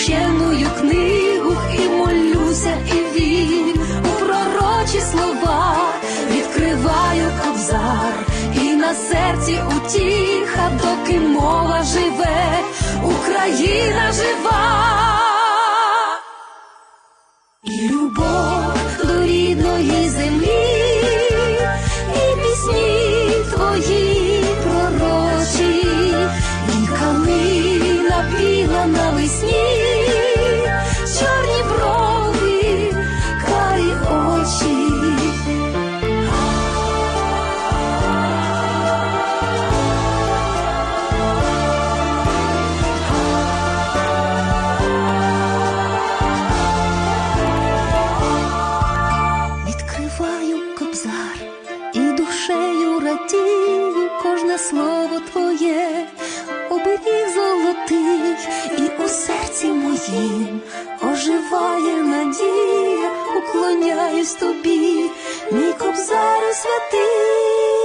священную книгу і молюся, і вірю у пророчі слова. Відкриваю кобзар, і на серці утіха, доки мова живе, Україна жива. І любов душею кожне слово твоє, оберіг золотий, і у серці моїм оживає надія, уклоняюсь тобі, мій кобзарю святий.